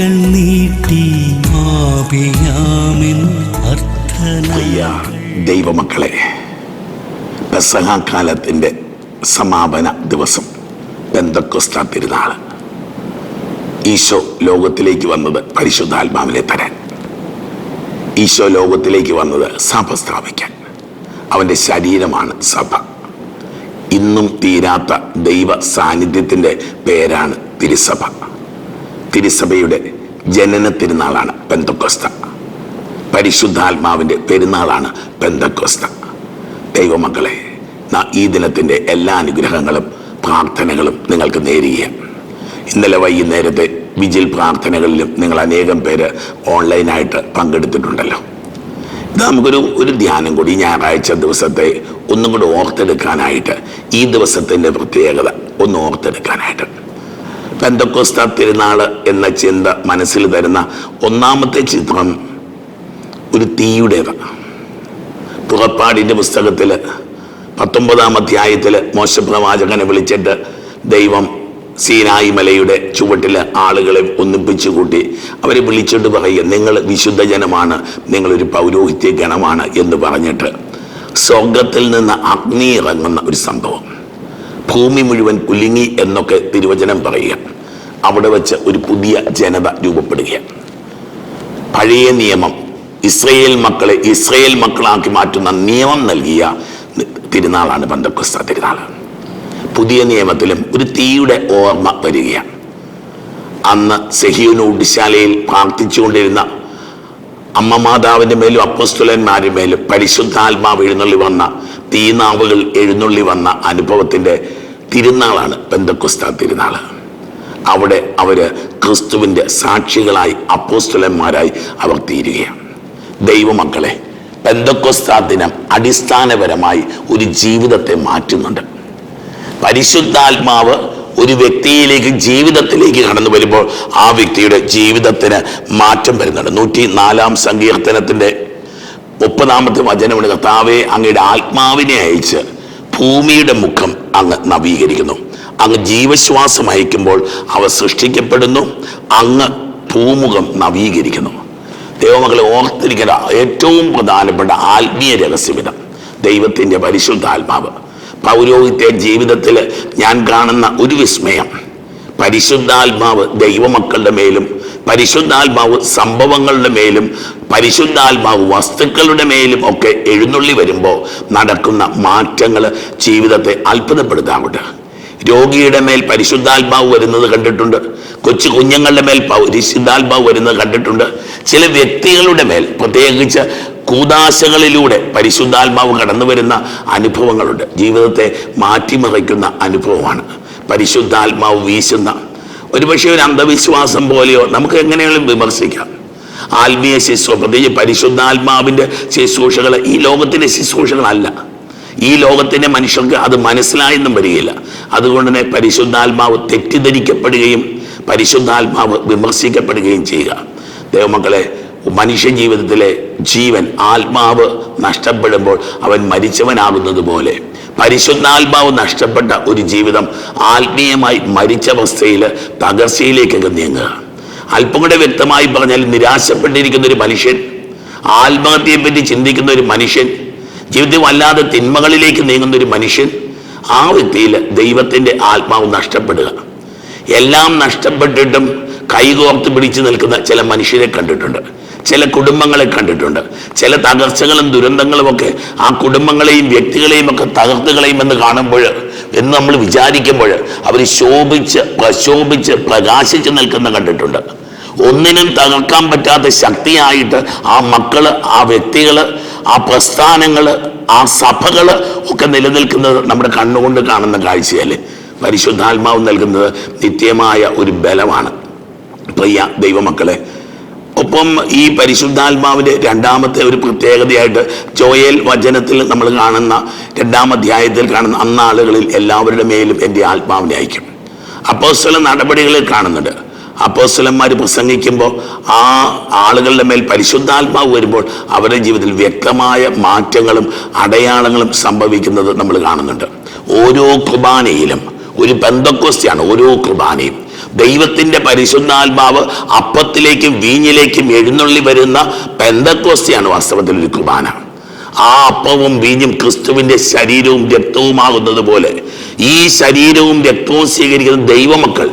കൈകൾ നീട്ടി ദൈവമക്കളെ പെസഹാകാലത്തിന്റെ സമാപന ദിവസം ബന്ധക്കൊസ്ത തിരുനാൾ ഈശോ ലോകത്തിലേക്ക് വന്നത് പരിശുദ്ധാത്മാവിനെ തരാൻ. ഈശോ ലോകത്തിലേക്ക് വന്നത് സഭ സ്ഥാപിക്കാൻ. അവന്റെ ശരീരമാണ് സഭ. ഇന്നും തീരാത്ത ദൈവ സാന്നിധ്യത്തിന്റെ പേരാണ് തിരുസഭ. തിരുസഭയുടെ ജനന തിരുനാളാണ് പെന്തക്കൊസ്ത. പരിശുദ്ധാത്മാവിന്റെ പെരുന്നാളാണ് പെന്തക്കൊസ്ത. ദൈവമക്കളെ ഈ ദിനത്തിന്റെ എല്ലാ അനുഗ്രഹങ്ങളും പ്രാർത്ഥനകളും നിങ്ങൾക്ക് നേരുകയാണ്. ഇന്നലെ വൈകുന്നേരത്തെ വിജിൽ പ്രാർത്ഥനകളിലും നിങ്ങൾ അനേകം പേര് ഓൺലൈനായിട്ട് പങ്കെടുത്തിട്ടുണ്ടല്ലോ. ഇത് നമുക്കൊരു ഒരു ധ്യാനം കൂടി ഞായറാഴ്ച ദിവസത്തെ ഒന്നും കൂടി ഓർത്തെടുക്കാനായിട്ട് ഈ ദിവസത്തിന്റെ പ്രത്യേകത ഒന്ന് ഓർത്തെടുക്കാനായിട്ട്. പെന്തക്കോസ്ത തിരുനാൾ എന്ന ചിന്ത മനസ്സിൽ തരുന്ന ഒന്നാമത്തെ ചിത്രം ഒരു തീയുടേതാണ് പുറപ്പാടിന്റെ പുസ്തകത്തിൽ പത്തൊമ്പതാം അധ്യായത്തിൽ മോശപ്രവാചകനെ വിളിച്ചിട്ട് ദൈവം സീനായി മലയുടെ ചുവട്ടിൽ ആളുകളെ ഒന്നിപ്പിച്ചു കൂട്ടി. അവരെ വിളിച്ചിട്ട് പറയുക നിങ്ങൾ വിശുദ്ധ ജനമാണ് നിങ്ങളൊരു പൗരോഹിത്യ ഗണമാണ് എന്ന് പറഞ്ഞിട്ട്. സ്വർഗത്തിൽ നിന്ന് അഗ്നി ഇറങ്ങുന്ന ഒരു സംഭവം. ഭൂമി മുഴുവൻ കുലുങ്ങി എന്നൊക്കെ തിരുവചനം പറയുക. അവിടെ വെച്ച് ഒരു പുതിയ ജനത രൂപപ്പെടുകയാണ് പഴയ നിയമം ഇസ്രയേൽ മക്കളെ ഇസ്രയേൽ മക്കളാക്കി മാറ്റുന്ന നിയമം നൽകിയ തിരുനാളാണ് ബന്ധക്രിസ്ത തിരുനാൾ. പുതിയ നിയമത്തിലും ഒരു തീയുടെ ഓർമ്മ വരികയാണ് അന്ന് സെഹിയോന് ഉഡിശാലയിൽ പ്രാർത്ഥിച്ചുകൊണ്ടിരുന്ന അമ്മ മാതാവിന്റെ മേലും അപ്പസ്തുലന്മാരുടെ മേലും പരിശുദ്ധാത്മാവ് എഴുന്നള്ളി വന്ന തീനാവുകൾ എഴുന്നള്ളി വന്ന അനുഭവത്തിന്റെ തിരുനാളാണ് പെന്തക്കൊസ്ത തിരുനാൾ അവിടെ അവർ ക്രിസ്തുവിന്റെ സാക്ഷികളായി അപ്പോസ്തുലന്മാരായി അവർ തീരുകയാണ്. ദൈവമക്കളെ പെന്തക്കൊസ്താ ദിനം അടിസ്ഥാനപരമായി ഒരു ജീവിതത്തെ മാറ്റുന്നുണ്ട്. പരിശുദ്ധാത്മാവ് ഒരു വ്യക്തിയിലേക്ക് ജീവിതത്തിലേക്ക് കടന്നു വരുമ്പോൾ ആ വ്യക്തിയുടെ ജീവിതത്തിന് മാറ്റം വരുന്നുണ്ട്. നൂറ്റി നാലാം സങ്കീർത്തനത്തിന്റെ മുപ്പതാമത്തെ വചനമുണ്ട് കർത്താവെ അങ്ങയുടെ ആത്മാവിനെ അയച്ച് ഭൂമിയുടെ മുഖം അങ്ങ് നവീകരിക്കുന്നു. അങ്ങ് ജീവശ്വാസം അയക്കുമ്പോൾ അവ സൃഷ്ടിക്കപ്പെടുന്നു. അങ്ങ് ഭൂമുഖം നവീകരിക്കുന്നു. ദൈവമകളെ ഓർത്തിരിക്കേണ്ട ഏറ്റവും പ്രധാനപ്പെട്ട ആത്മീയ രഹസ്യമിത ദൈവത്തിന്റെ പരിശുദ്ധാത്മാവ്. പൗരോഹിത്യ ജീവിതത്തിൽ ഞാൻ കാണുന്ന ഒരു വിസ്മയം. പരിശുദ്ധാത്മാവ് ദൈവമക്കളുടെ മേലും പരിശുദ്ധാത്മാവ് സംഭവങ്ങളുടെ മേലും പരിശുദ്ധാത്മാവ് വസ്തുക്കളുടെ മേലും ഒക്കെ എഴുന്നള്ളി വരുമ്പോൾ നടക്കുന്ന മാറ്റങ്ങൾ ജീവിതത്തെ അത്ഭുതപ്പെടുത്താറുണ്ട് രോഗിയുടെ മേൽ പരിശുദ്ധാത്മാവ് വരുന്നത് കണ്ടിട്ടുണ്ട്. കൊച്ചു കുഞ്ഞുങ്ങളുടെ മേൽ പരിശുദ്ധാത്മാവ് വരുന്നത് കണ്ടിട്ടുണ്ട്. ചില വ്യക്തികളുടെ മേൽ പ്രത്യേകിച്ച് കൂതാശകളിലൂടെ പരിശുദ്ധാത്മാവ് കടന്നു വരുന്ന അനുഭവങ്ങളുണ്ട്. ജീവിതത്തെ മാറ്റിമറിക്കുന്ന അനുഭവമാണ്. പരിശുദ്ധാത്മാവ് വീശുന്ന ഒരുപക്ഷെ ഒരു അന്ധവിശ്വാസം പോലെയോ നമുക്ക് എങ്ങനെയുള്ള വിമർശിക്കാം. ആത്മീയ ശുശ്രൂഷ പ്രത്യേകിച്ച് പരിശുദ്ധാത്മാവിന്റെ ശുശ്രൂഷകൾ ഈ ലോകത്തിന്റെ ശുശ്രൂഷകളല്ല. ഈ ലോകത്തിന്റെ മനുഷ്യർക്ക് അത് മനസ്സിലായെന്നും വരികയില്ല. അതുകൊണ്ട് തന്നെ പരിശുദ്ധാത്മാവ് തെറ്റിദ്ധരിക്കപ്പെടുകയും പരിശുദ്ധാത്മാവ് വിമർശിക്കപ്പെടുകയും ചെയ്യുക. ദേവമക്കളെ മനുഷ്യ ജീവിതത്തിലെ ജീവൻ ആത്മാവ് നഷ്ടപ്പെടുമ്പോൾ അവൻ മരിച്ചവനാകുന്നത് പോലെ പരിശുദ്ധാത്മാവ് നഷ്ടപ്പെട്ട ഒരു ജീവിതം ആത്മീയമായി മരിച്ച അവസ്ഥയിൽ തകർച്ചയിലേക്കൊക്കെ നീങ്ങുക. അല്പം കൂടെ വ്യക്തമായി പറഞ്ഞാൽ നിരാശപ്പെട്ടിരിക്കുന്ന ഒരു മനുഷ്യൻ ആത്മഹത്യയെ പറ്റി ചിന്തിക്കുന്ന ഒരു മനുഷ്യൻ ജീവിതത്തിൽ വല്ലാതെ തിന്മകളിലേക്ക് നീങ്ങുന്ന ഒരു മനുഷ്യൻ ആ വ്യക്തിയിൽ ദൈവത്തിന്റെ ആത്മാവ് നഷ്ടപ്പെടുക. എല്ലാം നഷ്ടപ്പെട്ടിട്ടും കൈകോർത്ത് പിടിച്ചു നിൽക്കുന്ന ചില മനുഷ്യരെ കണ്ടിട്ടുണ്ട്. ചില കുടുംബങ്ങളെ കണ്ടിട്ടുണ്ട്. ചില തകർച്ചകളും ദുരന്തങ്ങളും ഒക്കെ ആ കുടുംബങ്ങളെയും വ്യക്തികളെയും ഒക്കെ തകർത്ത് കളയുമെന്ന് കാണുമ്പോൾ എന്ന് നമ്മൾ വിചാരിക്കുമ്പോൾ അവർ ശോഭിച്ച് പ്രശോഭിച്ച് പ്രകാശിച്ച് നിൽക്കുന്ന കണ്ടിട്ടുണ്ട്. ഒന്നിനും തകർക്കാൻ പറ്റാത്ത ശക്തിയായിട്ട് ആ മക്കൾ ആ വ്യക്തികൾ ആ പ്രസ്ഥാനങ്ങൾ ആ സഭകൾ ഒക്കെ നിലനിൽക്കുന്നത് നമ്മുടെ കണ്ണുകൊണ്ട് കാണുന്ന കാഴ്ചയല്ലേ? പരിശുദ്ധാത്മാവ് നൽകുന്നത് നിത്യമായ ഒരു ബലമാണ്. പ്രിയ ദൈവമക്കളെ ഒപ്പം ഈ പരിശുദ്ധാത്മാവിന്റെ രണ്ടാമത്തെ ഒരു പ്രത്യേകതയായിട്ട് ജോയൽ വചനത്തിൽ നമ്മൾ കാണുന്ന രണ്ടാം അധ്യായത്തിൽ കാണുന്ന അന്നാളുകളിൽ എല്ലാവരുടെ മേലും എന്റെ ആത്മാവിനെ അയക്കും. അപ്പോസ്തല നടപടികളിൽ കാണുന്നുണ്ട്. അപ്പോസ്തലന്മാർ പ്രസംഗിക്കുമ്പോൾ ആ ആളുകളുടെ മേൽ പരിശുദ്ധാത്മാവ് വരുമ്പോൾ അവരുടെ ജീവിതത്തിൽ വ്യക്തമായ മാറ്റങ്ങളും അടയാളങ്ങളും സംഭവിക്കുന്നത് നമ്മൾ കാണുന്നുണ്ട്. ഓരോ കുർബാനയിലും ഒരു ബന്ധക്കോസ്തിയാണ് ഓരോ കുർബാനയും. ദൈവത്തിന്റെ പരിശുദ്ധാത്മാവ് അപ്പത്തിലേക്കും വീഞ്ഞിലേക്കും എഴുന്നള്ളി വരുന്ന പെന്തക്കോസ്തിയാണ് വാസ്തവത്തിൽ ഒരു കുർബാന. ആ അപ്പവും വീഞ്ഞും ക്രിസ്തുവിന്റെ ശരീരവും രക്തവുമാകുന്നത് പോലെ ഈ ശരീരവും രക്തവും സ്വീകരിക്കുന്ന ദൈവമക്കൾ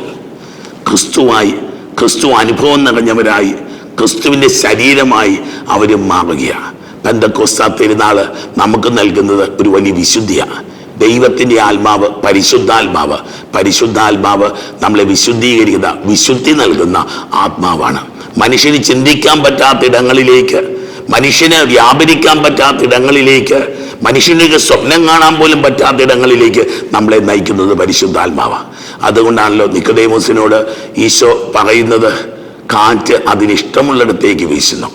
ക്രിസ്തുവായി ക്രിസ്തു അനുഭവം നിറഞ്ഞവരായി ക്രിസ്തുവിന്റെ ശരീരമായി അവരും മാറുകയാണ്. പെന്തക്കോസ്ത തിരുനാൾ നമുക്ക് നൽകുന്നത് ഒരു വലിയ വിശുദ്ധിയാണ്. ദൈവത്തിന്റെ ആത്മാവ് പരിശുദ്ധാത്മാവ്. പരിശുദ്ധാത്മാവ് നമ്മളെ വിശുദ്ധീകരിക്കുന്ന വിശുദ്ധി നൽകുന്ന ആത്മാവാണ്. മനുഷ്യന് ചിന്തിക്കാൻ പറ്റാത്ത ഇടങ്ങളിലേക്ക് മനുഷ്യന് വ്യാപരിക്കാൻ പറ്റാത്ത ഇടങ്ങളിലേക്ക് മനുഷ്യനൊക്കെ സ്വപ്നം കാണാൻ പോലും പറ്റാത്ത ഇടങ്ങളിലേക്ക് നമ്മളെ നയിക്കുന്നത് പരിശുദ്ധാത്മാവാണ് അതുകൊണ്ടാണല്ലോ നിക്കതേമോസിനോട് ഈശോ പറയുന്നത് കാറ്റ് അതിനിഷ്ടമുള്ളിടത്തേക്ക് വീശുന്നു.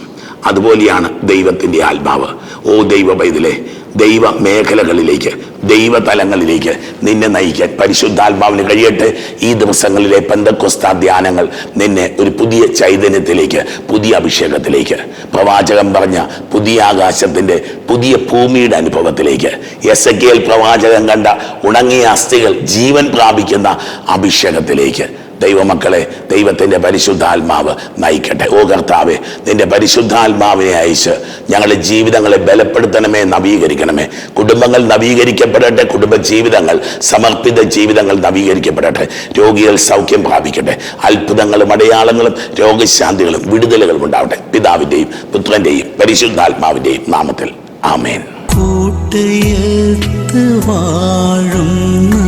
അതുപോലെയാണ് ദൈവത്തിന്റെ ആത്മാവ്. ഓ ദൈവ പൈതലെ ദൈവ മേഖലകളിലേക്ക് ദൈവതലങ്ങളിലേക്ക് നിന്നെ നയിക്കാൻ പരിശുദ്ധാത്മാവിന് കഴിയട്ടെ. ഈ ദിവസങ്ങളിലെ പെന്തക്കൊസ്ത ധ്യാനങ്ങൾ നിന്നെ ഒരു പുതിയ ചൈതന്യത്തിലേക്ക് പുതിയ അഭിഷേകത്തിലേക്ക് പ്രവാചകൻ പറഞ്ഞ പുതിയ ആകാശത്തിന്റെ പുതിയ ഭൂമിയുടെ അനുഭവത്തിലേക്ക് എസ് എ പ്രവാചകൻ കണ്ട ഉണങ്ങിയ അസ്ഥികൾ ജീവൻ പ്രാപിക്കുന്ന അഭിഷേകത്തിലേക്ക് ദൈവമക്കളെ ദൈവത്തിന്റെ പരിശുദ്ധാത്മാവ് നയിക്കട്ടെ. ഓ കർത്താവെ നിന്റെ പരിശുദ്ധാത്മാവിനെ അയച്ച് ഞങ്ങളുടെ ജീവിതങ്ങളെ ബലപ്പെടുത്തണമേ നവീകരിക്കണമേ. കുടുംബങ്ങൾ നവീകരിക്കപ്പെടട്ടെ കുടുംബ ജീവിതങ്ങൾ സമർപ്പിത ജീവിതങ്ങൾ നവീകരിക്കപ്പെടട്ടെ. രോഗികൾ സൗഖ്യം പ്രാപിക്കട്ടെ. അത്ഭുതങ്ങളും അടയാളങ്ങളും രോഗശാന്തികളും വിടുതലുകളും ഉണ്ടാവട്ടെ. പിതാവിന്റെയും പുത്രന്റെയും പരിശുദ്ധാത്മാവിന്റെയും നാമത്തിൽ. ആമേൻ. കൂട്ടയത്ത് വാഴുന്ന.